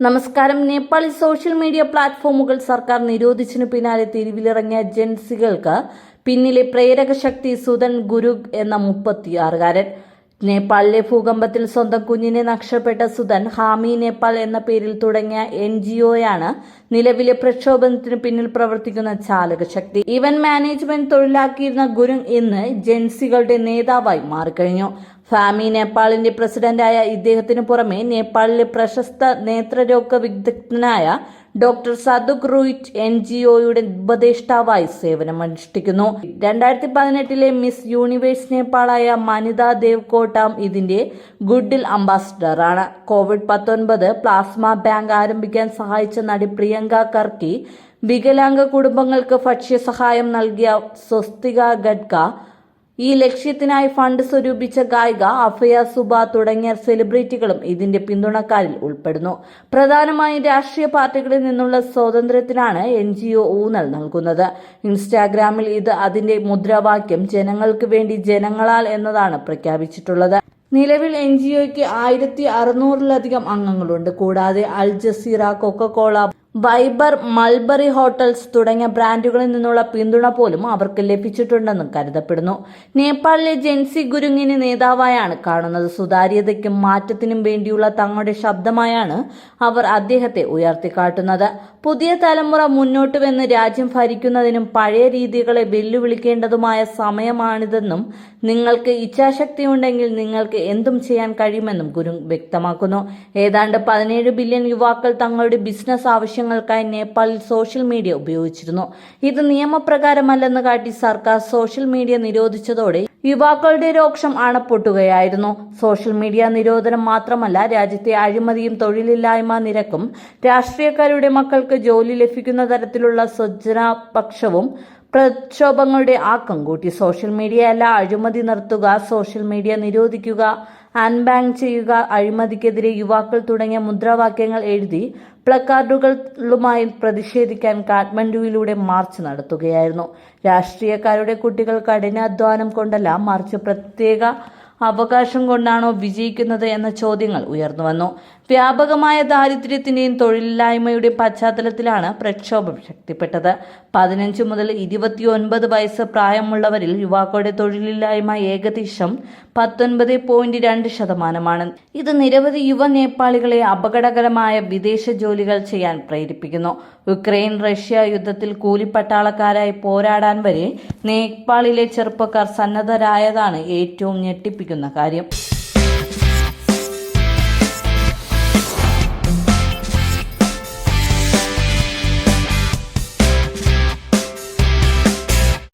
നമസ്കാരം. Nepali social media പ്ലാറ്റ്ഫോമുകൾ സർക്കാർ നിരോധിച്ചതിനു പിന്നാലെ തെരുവിലിറങ്ങിയ ഏജൻസികൾക്ക് പിന്നിലെ പ്രേരക ശക്തി സുധൻ ഗുരുഗ് എന്ന മുപ്പത്തിയാറുകാരൻ. നേപ്പാളിലെ ഭൂകമ്പത്തിൽ സ്വന്തം കുഞ്ഞിനെ നഷ്ടപ്പെട്ട സുധൻ ഹാമി നേപ്പാൾ എന്ന പേരിൽ തുടങ്ങിയ എൻ ജി ഒയാണ് നിലവിലെ പ്രക്ഷോഭത്തിന് പിന്നിൽ പ്രവർത്തിക്കുന്ന ചാലകശക്തി ഇവന്റ് മാനേജ്മെന്റ് തൊഴിലാക്കിയിരുന്ന ഗുരു ഇന്ന് ജൻസികളുടെ നേതാവായി മാറിക്കഴിഞ്ഞു. ഫാമി നേപ്പാളിന്റെ പ്രസിഡന്റായ ഇദ്ദേഹത്തിന് പുറമെ നേപ്പാളിലെ പ്രശസ്ത നേത്രരോഗ വിദഗ്ധനായ doctor Sanduk Ruit N G ഒയുടെ ഉപദേഷ്ടാവായി സേവനമനുഷ്ഠിക്കുന്നു. രണ്ടായിരത്തി പതിനെട്ടിലെ മിസ് യൂണിവേഴ്സ് നേപ്പാളായ മനിത ദേവ്കോട്ടാം ഇതിന്റെ ഗുഡിൽ അംബാസിഡറാണ്. കോവിഡ് പത്തൊൻപത് പ്ലാസ്മ ബാങ്ക് ആരംഭിക്കാൻ സഹായിച്ച നടി പ്രിയങ്ക കർക്കി വികലാംഗ കുടുംബങ്ങൾക്ക് ഭക്ഷ്യസഹായം നൽകിയ സ്വസ്തിക ഗഡ്ക ഈ ലക്ഷ്യത്തിനായി ഫണ്ട് സ്വരൂപിച്ച ഗായിക അഫയ സുബ തുടങ്ങിയ സെലിബ്രിറ്റികളും ഇതിന്റെ പിന്തുണക്കാരിൽ ഉൾപ്പെടുന്നു. പ്രധാനമായും രാഷ്ട്രീയ പാർട്ടികളിൽ നിന്നുള്ള സ്വാതന്ത്ര്യത്തിനാണ് എൻ ജി ഒ ഊന്നൽ നൽകുന്നത്. ഇൻസ്റ്റാഗ്രാമിൽ ഇത് അതിന്റെ മുദ്രാവാക്യം ജനങ്ങൾക്ക് വേണ്ടി ജനങ്ങളാൽ എന്നതാണ് പ്രഖ്യാപിച്ചിട്ടുള്ളത്. നിലവിൽ എൻ ജി ഒയ്ക്ക് ആയിരത്തി അറുന്നൂറിലധികം അംഗങ്ങളുണ്ട്. കൂടാതെ Al Jazeera Coca Cola Viber Mulberry hotels തുടങ്ങിയ ബ്രാൻഡുകളിൽ നിന്നുള്ള പിന്തുണ പോലും അവർക്ക് ലഭിച്ചിട്ടുണ്ടെന്നും കരുതപ്പെടുന്നു. നേപ്പാളിലെ ജെൻസി ഗുരുങ്ങിന് നേതാവായാണ് കാണുന്നത്. സുതാര്യതയ്ക്കും മാറ്റത്തിനും വേണ്ടിയുള്ള തങ്ങളുടെ ശബ്ദമായാണ് അവർ അദ്ദേഹത്തെ ഉയർത്തിക്കാട്ടുന്നത്. പുതിയ തലമുറ മുന്നോട്ട് വന്ന് രാജ്യം ഭരിക്കുന്നതിനും പഴയ രീതികളെ വെല്ലുവിളിക്കേണ്ടതുമായ സമയമാണിതെന്നും നിങ്ങൾക്ക് ഇച്ഛാശക്തിയുണ്ടെങ്കിൽ നിങ്ങൾക്ക് എന്തും ചെയ്യാൻ കഴിയുമെന്നും ഗുരു വ്യക്തമാക്കുന്നു. ഏതാണ്ട് പതിനേഴ് ബില്യൺ യുവാക്കൾ തങ്ങളുടെ ബിസിനസ് ആവശ്യങ്ങൾക്കായി നേപ്പാളിൽ സോഷ്യൽ മീഡിയ ഉപയോഗിച്ചിരുന്നു. ഇത് നിയമപ്രകാരമല്ലെന്ന് കാട്ടി സർക്കാർ സോഷ്യൽ മീഡിയ നിരോധിച്ചതോടെ യുവാക്കളുടെ രോക്ഷം അണപ്പൊട്ടുകയായിരുന്നു സോഷ്യൽ മീഡിയ നിരോധനം മാത്രമല്ല രാജ്യത്തെ അഴിമതിയും തൊഴിലില്ലായ്മ നിരക്കും രാഷ്ട്രീയക്കാരുടെ മക്കൾക്ക് ജോലി ലഭിക്കുന്ന തരത്തിലുള്ള സ്വജനപക്ഷവും പ്രക്ഷോഭങ്ങളുടെ ആക്കം കൂട്ടി. സോഷ്യൽ മീഡിയയല്ല അഴിമതി നിർത്തുക സോഷ്യൽ മീഡിയ നിരോധിക്കുക അൺബാങ്ക് ചെയ്യുക അഴിമതിക്കെതിരെ യുവാക്കൾ തുടങ്ങിയ മുദ്രാവാക്യങ്ങൾ എഴുതി പ്ലക്കാർഡുകളുമായി പ്രതിഷേധിക്കാൻ കാഠ്മണ്ഡുവിലൂടെ മാർച്ച് നടത്തുകയായിരുന്നു. രാഷ്ട്രീയക്കാരുടെ കുട്ടികൾ കഠിനാധ്വാനം കൊണ്ടല്ല മാർച്ച് പ്രത്യേക അവകാശം കൊണ്ടാണോ വിജയിക്കുന്നത് എന്ന ചോദ്യങ്ങൾ ഉയർന്നു വന്നു. വ്യാപകമായ ദാരിദ്ര്യത്തിന്റെയും തൊഴിലില്ലായ്മയുടെയും പശ്ചാത്തലത്തിലാണ് പ്രക്ഷോഭം ശക്തിപ്പെട്ടത്. പതിനഞ്ച് മുതൽ ഇരുപത്തിയൊൻപത് വയസ്സ് പ്രായമുള്ളവരിൽ യുവാക്കളുടെ തൊഴിലില്ലായ്മ ഏകദേശം പത്തൊൻപത് പോയിന്റ് രണ്ട് ശതമാനമാണ്. ഇത് നിരവധി യുവ നേപ്പാളികളെ അപകടകരമായ വിദേശ ജോലികൾ ചെയ്യാൻ പ്രേരിപ്പിക്കുന്നു. യുക്രൈൻ റഷ്യ യുദ്ധത്തിൽ കൂലിപ്പട്ടാളക്കാരായി പോരാടാൻ വരെ നേപ്പാളിലെ ചെറുപ്പക്കാർ സന്നദ്ധരായതാണ് ഏറ്റവും ഞെട്ടിപ്പിക്കുന്ന കാര്യം.